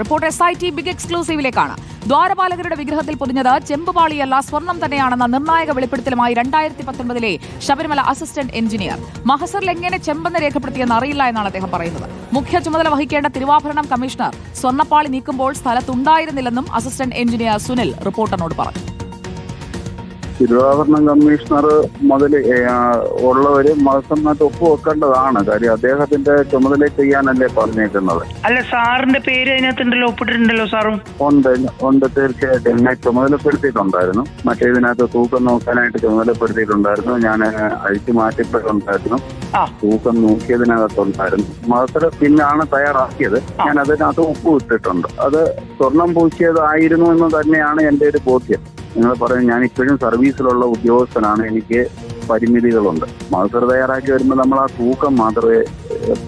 Report S I T big എക്സ്ക്ലൂസീവിലേക്കാണ് ദ്വാരപാലകരുടെ വിഗ്രഹത്തിൽ പൊതിഞ്ഞത് ചെമ്പുപാളിയല്ല സ്വർണം തന്നെയാണെന്ന നിർണായക വെളിപ്പെടുത്തലുമായി രണ്ടായിരത്തി പത്തൊൻപതിലെ ശബരിമല അസിസ്റ്റന്റ് എഞ്ചിനീയർ മഹസറിൽ എങ്ങനെ ചെമ്പെന്ന് രേഖപ്പെടുത്തിയെന്ന് അറിയില്ല എന്നാണ് അദ്ദേഹം പറയുന്നത്. മുഖ്യ ചുമതല വഹിക്കേണ്ട തിരുവാഭരണം കമ്മീഷണർ സ്വർണപ്പാളി നീക്കുമ്പോൾ സ്ഥലത്തുണ്ടായിരുന്നില്ലെന്നും അസിസ്റ്റന്റ് എഞ്ചിനീയർ സുനിൽ റിപ്പോർട്ടറിനോട് പറഞ്ഞു. തിരുവാഭരണം കമ്മീഷണർ മുതൽ ഉള്ളവര് മത്സരമായിട്ട് ഒപ്പുവെക്കേണ്ടതാണ് കാര്യം അദ്ദേഹത്തിന്റെ ചുമതല ചെയ്യാനല്ലേ പറഞ്ഞേക്കുന്നത്. അല്ല സാറിന്റെ പേര് അതിനകത്തുണ്ടല്ലോ ഒപ്പിട്ടിട്ടുണ്ടല്ലോ സാറും. ഉണ്ട് ഉണ്ട് തീർച്ചയായിട്ടും. എന്നെ ചുമതലപ്പെടുത്തിയിട്ടുണ്ടായിരുന്നു. മറ്റേതിനകത്ത് തൂക്കം നോക്കാനായിട്ട് ചുമതലപ്പെടുത്തിയിട്ടുണ്ടായിരുന്നു. ഞാൻ അഴിച്ചു മാറ്റിപ്പെട്ടുണ്ടായിരുന്നു തൂക്കം നോക്കിയതിനകത്തുണ്ടായിരുന്നു. മതത്തിലെ പിന്നാണ് തയ്യാറാക്കിയത്. ഞാൻ അതിനകത്ത് ഒപ്പുവിട്ടിട്ടുണ്ട് അത് സ്വർണം പൂശിയതായിരുന്നു എന്ന് തന്നെയാണ് എന്റെ ഒരു ബോധ്യം. നിങ്ങൾ പറയും ഞാൻ ഇപ്പോഴും സർവീസിലുള്ള ഉദ്യോഗസ്ഥനാണ്. എനിക്ക് പരിമിതികളുണ്ട്. മത്സര തയ്യാറാക്കി വരുമ്പോൾ നമ്മൾ ആ തൂക്കം മാത്രമേ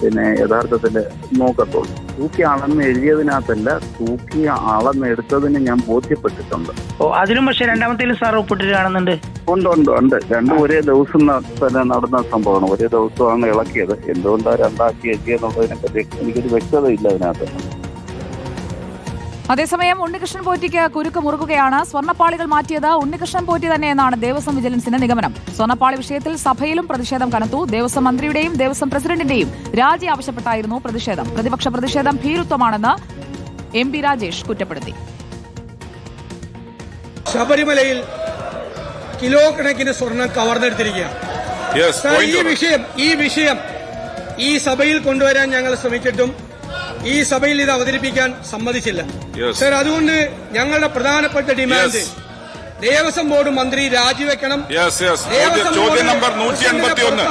പിന്നെ യഥാർത്ഥത്തിൽ നോക്കത്തുള്ളൂ. തൂക്കി അളന്ന് എഴുതിയതിനകത്തല്ല തൂക്കി അളന്നെടുത്തതിന് ഞാൻ ബോധ്യപ്പെട്ടിട്ടുണ്ട്. ഓ അതിലും പക്ഷെ രണ്ടാമത്തേലും സാർ ഒപ്പിട്ടിട്ട് കാണുന്നുണ്ട്. ഉണ്ട് ഉണ്ട് ഉണ്ട്. രണ്ടും ഒരേ ദിവസം തന്നെ നടന്ന സംഭവമാണ്. ഒരേ ദിവസമാണ് ഇളക്കിയത്. എന്തുകൊണ്ടാണ് രണ്ടാക്കി എത്തിയെന്നുള്ളതിനെ പറ്റി എനിക്കൊരു വ്യക്തതയില്ല അതിനകത്ത്. അതേസമയം ഉണ്ണികൃഷ്ണൻ പോറ്റിക്ക് കുരുക്ക് മുറുകുകയാണ് സ്വർണപ്പാളികൾ മാറ്റിയത് ഉണ്ണികൃഷ്ണൻ പോറ്റി തന്നെ എന്നാണ് ദേവസ്വം വിജിലൻസിന്റെ നിഗമനം. സ്വർണപ്പാളി വിഷയത്തിൽ സഭയിലും പ്രതിഷേധം കനത്തു. ദേവസ്വം മന്ത്രിയുടെയും ദേവസ്വം പ്രസിഡന്റിന്റെയും രാജി ആവശ്യപ്പെട്ടായിരുന്നു പ്രതിഷേധം. പ്രതിപക്ഷ പ്രതിഷേധം ഭീരുത്വമാണെന്ന് എം പി രാജേഷ് കുറ്റപ്പെടുത്തി. ശബരിമലയിൽ കിലോ കണക്കിന് സ്വർണം കവർന്നെടുത്തിരിക്കുകയാണ്. ഈ വിഷയം ഈ വിഷയം ഈ സഭയിൽ കൊണ്ടുവരാൻ ഞങ്ങൾ ശ്രമിച്ചിട്ടും ഈ സഭയിൽ ഇത് അവതരിപ്പിക്കാൻ സമ്മതിച്ചില്ല. സർ അതുകൊണ്ട് ഞങ്ങളുടെ പ്രധാനപ്പെട്ട ഡിമാൻഡ്. ദേവസ്വം ബോർഡ് മന്ത്രി രാജിവെക്കണം. യെസ് യെസ് ചോദ്യം നമ്പർ നൂറ്റി എൺപത്തി ഒന്ന്.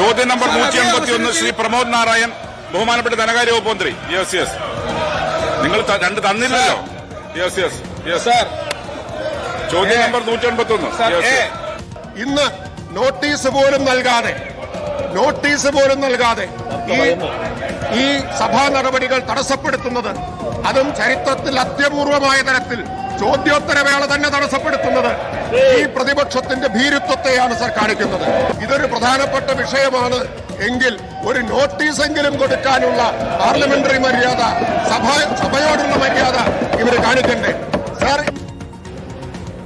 ചോദ്യം നമ്പർ നൂറ്റി എൺപത്തി ഒന്ന് ശ്രീ പ്രമോദ് നാരായൺ ബഹുമാനപ്പെട്ട ധനകാര്യ വകുപ്പ് മന്ത്രി. യെസ് യെസ് നിങ്ങൾ രണ്ട് തന്നില്ലല്ലോ. യെസ് യെസ് യെസ് സാർ ചോദ്യം നമ്പർ നൂറ്റി എൺപത്തി ഒന്ന് ഇന്ന് നോട്ടീസ് പോലും നൽകാതെ നോട്ടീസ് പോലും നൽകാതെ ഈ ഈ സഭാ നടപടികൾ തടസ്സപ്പെടുത്തുന്നത് അതും ചരിത്രത്തിൽ അത്യപൂർവമായ തരത്തിൽ ചോദ്യോത്തരവേള തന്നെ തടസ്സപ്പെടുത്തുന്നത് ഈ പ്രതിപക്ഷത്തിന്റെ ഭീരുത്വത്തെയാണ് സർ കാണിക്കുന്നത്. ഇതൊരു പ്രധാനപ്പെട്ട വിഷയമാണ് എങ്കിൽ ഒരു നോട്ടീസെങ്കിലും കൊടുക്കാനുള്ള പാർലമെന്ററി മര്യാദ സഭ സഭയോടുള്ള മര്യാദ ഇവർ കാണിക്കണ്ടേ? സാർ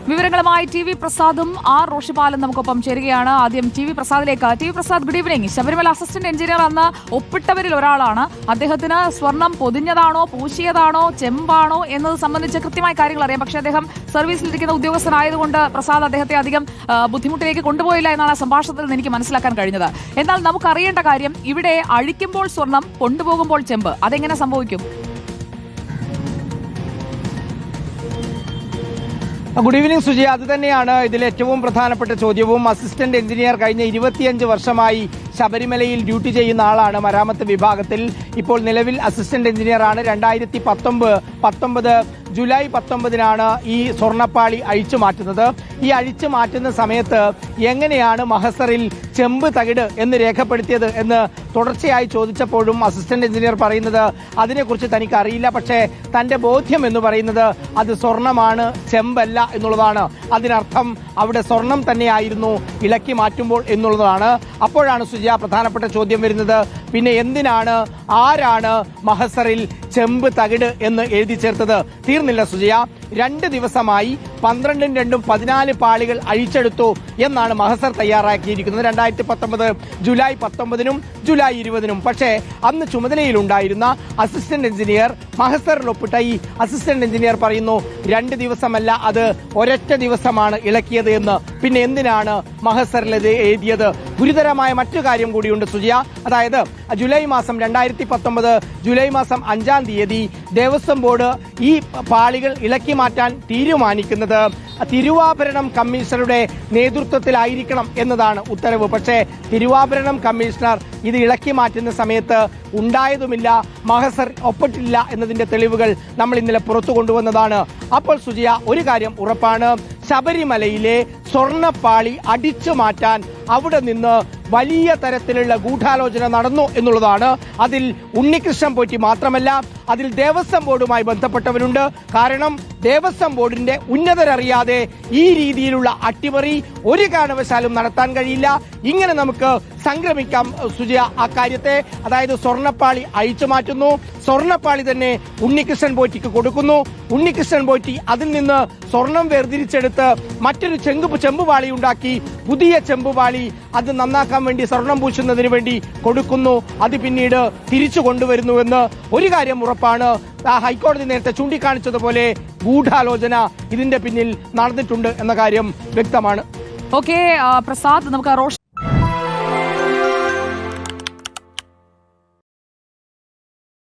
വിവരങ്ങളുമായി ടി വി പ്രസാദും ആർ റോഷിപാലും നമുക്കൊപ്പം ചേരുകയാണ്. ആദ്യം T V പ്രസാദിലേക്ക്. T V Prasad good evening Sabarimala assistant engineer എന്ന ഒപ്പിട്ടവരിൽ ഒരാളാണ്. അദ്ദേഹത്തിന് സ്വർണം പൊതിഞ്ഞതാണോ പൂശിയതാണോ ചെമ്പാണോ എന്നത് സംബന്ധിച്ച് കൃത്യമായ കാര്യങ്ങൾ അറിയാം. പക്ഷേ അദ്ദേഹം സർവീസിലിരിക്കുന്ന ഉദ്യോഗസ്ഥനായതുകൊണ്ട് പ്രസാദ് അദ്ദേഹത്തെ അധികം ബുദ്ധിമുട്ടിലേക്ക് കൊണ്ടുപോയില്ല എന്നാണ് സംഭാഷണത്തിൽ നിന്ന് എനിക്ക് മനസ്സിലാക്കാൻ കഴിഞ്ഞത്. എന്നാൽ നമുക്കറിയേണ്ട കാര്യം ഇവിടെ അഴിക്കുമ്പോൾ സ്വർണം കൊണ്ടുപോകുമ്പോൾ ചെമ്പ്. അതെങ്ങനെ സംഭവിക്കും? Good evening Suji. അത് തന്നെയാണ് ഇതിൽ ഏറ്റവും പ്രധാനപ്പെട്ട ചോദ്യവും. അസിസ്റ്റന്റ് എഞ്ചിനീയർ കഴിഞ്ഞ ഇരുപത്തിയഞ്ച് വർഷമായി ശബരിമലയിൽ ഡ്യൂട്ടി ചെയ്യുന്ന ആളാണ് മരാമത്ത് വിഭാഗത്തിൽ. ഇപ്പോൾ നിലവിൽ അസിസ്റ്റന്റ് എഞ്ചിനീയർ ആണ്. രണ്ടായിരത്തി പത്തൊമ്പത് പത്തൊമ്പത് ജൂലൈ പത്തൊമ്പതിനാണ് ഈ സ്വർണപ്പാളി അഴിച്ചു മാറ്റുന്നത്. ഈ അഴിച്ചു മാറ്റുന്ന സമയത്ത് എങ്ങനെയാണ് മഹസറിൽ ചെമ്പ് തകിട് എന്ന് രേഖപ്പെടുത്തിയത് എന്ന് തുടർച്ചയായി ചോദിച്ചപ്പോഴും അസിസ്റ്റന്റ് എഞ്ചിനീയർ പറയുന്നത് അതിനെക്കുറിച്ച് തനിക്ക് അറിയില്ല പക്ഷേ തന്റെ ബോധ്യം എന്ന് പറയുന്നത് അത് സ്വർണമാണ് ചെമ്പല്ല എന്നുള്ളതാണ്. അതിനർത്ഥം അവിടെ സ്വർണം തന്നെയായിരുന്നു ഇളക്കി മാറ്റുമ്പോൾ എന്നുള്ളതാണ്. അപ്പോഴാണ് സുജ പ്രധാനപ്പെട്ട ചോദ്യം വരുന്നത്. പിന്നെ എന്തിനാണ് ആരാണ് മഹസറിൽ ചെമ്പ് തകിട് എന്ന് എഴുതി ചേർത്തത്? തീർന്നില്ല സുജയ. രണ്ട് ദിവസമായി പന്ത്രണ്ടും രണ്ടും പതിനാല് പാളികൾ അഴിച്ചെടുത്തു എന്നാണ് മഹസർ തയ്യാറാക്കിയിരിക്കുന്നത്. രണ്ടായിരത്തി പത്തൊമ്പത് ജൂലൈ പത്തൊമ്പതിനും ജൂലൈ ഇരുപതിനും. പക്ഷേ അന്ന് ചുമതലയിലുണ്ടായിരുന്ന അസിസ്റ്റന്റ് എഞ്ചിനീയർ മഹസറിൽ ഒപ്പിട്ട ഈ അസിസ്റ്റന്റ് എഞ്ചിനീയർ പറയുന്നു രണ്ട് ദിവസമല്ല അത് ഒരൊറ്റ ദിവസമാണ് ഇളക്കിയത് എന്ന്. പിന്നെ എന്തിനാണ് മഹസറിൽ എഴുതിയത്? ഗുരുതരമായ മറ്റു കാര്യം കൂടിയുണ്ട് സുജിയ. അതായത് ജൂലൈ മാസം രണ്ടായിരത്തി പത്തൊമ്പത് ജൂലൈ മാസം അഞ്ചാം തീയതി ദേവസ്വം ബോർഡ് ഈ പാളികൾ ഇളക്കി മാറ്റാൻ തീരുമാനിക്കുന്നത്. തിരുവാഭരണം കമ്മീഷണറുടെ നേതൃത്വത്തിലായിരിക്കണം എന്നതാണ് ഉത്തരവ്. പക്ഷേ തിരുവാഭരണം കമ്മീഷണർ ഇത് ഇളക്കി മാറ്റുന്ന സമയത്ത് ഉണ്ടായതുമില്ല മഹസർ ഒപ്പിട്ടില്ല എന്നതിന്റെ തെളിവുകൾ നമ്മൾ ഇന്നലെ പുറത്തു കൊണ്ടുവന്നതാണ്. അപ്പോൾ സുജിയ ഒരു കാര്യം ഉറപ്പാണ്. ശബരിമലയിലെ സ്വർണപ്പാളി അടിച്ചു മാറ്റാൻ അവിടെ നിന്ന് വലിയ തരത്തിലുള്ള ഗൂഢാലോചന നടന്നു എന്നുള്ളതാണ്. അതിൽ ഉണ്ണികൃഷ്ണൻ പോറ്റി മാത്രമല്ല അതിൽ ദേവസ്വം ബോർഡുമായി ബന്ധപ്പെട്ടവരുണ്ട്. കാരണം ദേവസ്വം ബോർഡിന്റെ ഉന്നതരറിയാതെ ഈ രീതിയിലുള്ള അട്ടിമറി ഒരു കാരണവശാലും നടത്താൻ കഴിയില്ല. ഇങ്ങനെ നമുക്ക് സംക്രമിക്കാം സുജയ ആ കാര്യത്തെ. അതായത് സ്വർണപ്പാളി അഴിച്ചു മാറ്റുന്നു. സ്വർണപ്പാളി തന്നെ ഉണ്ണികൃഷ്ണൻ പോറ്റിക്ക് കൊടുക്കുന്നു. ഉണ്ണികൃഷ്ണൻ പോറ്റി അതിൽ നിന്ന് സ്വർണം വേർതിരിച്ചെടുത്ത് മറ്റൊരു ചെങ്കു ചെമ്പുപാളി ഉണ്ടാക്കി. പുതിയ ചെമ്പുപാളി അത് നന്നാക്കാൻ വേണ്ടി സ്വർണം പൂശുന്നതിന് വേണ്ടി കൊടുക്കുന്നു. അത് പിന്നീട് തിരിച്ചു കൊണ്ടുവരുന്നുവെന്ന് ഒരു കാര്യം ഉറപ്പാണ്. ഹൈക്കോടതി നേരത്തെ ചൂണ്ടിക്കാണിച്ചതുപോലെ ഗൂഢാലോചന ഇതിന്റെ പിന്നിൽ നടന്നിട്ടുണ്ട് എന്ന കാര്യം വ്യക്തമാണ്. ഓക്കെ പ്രസാദ് നമുക്ക്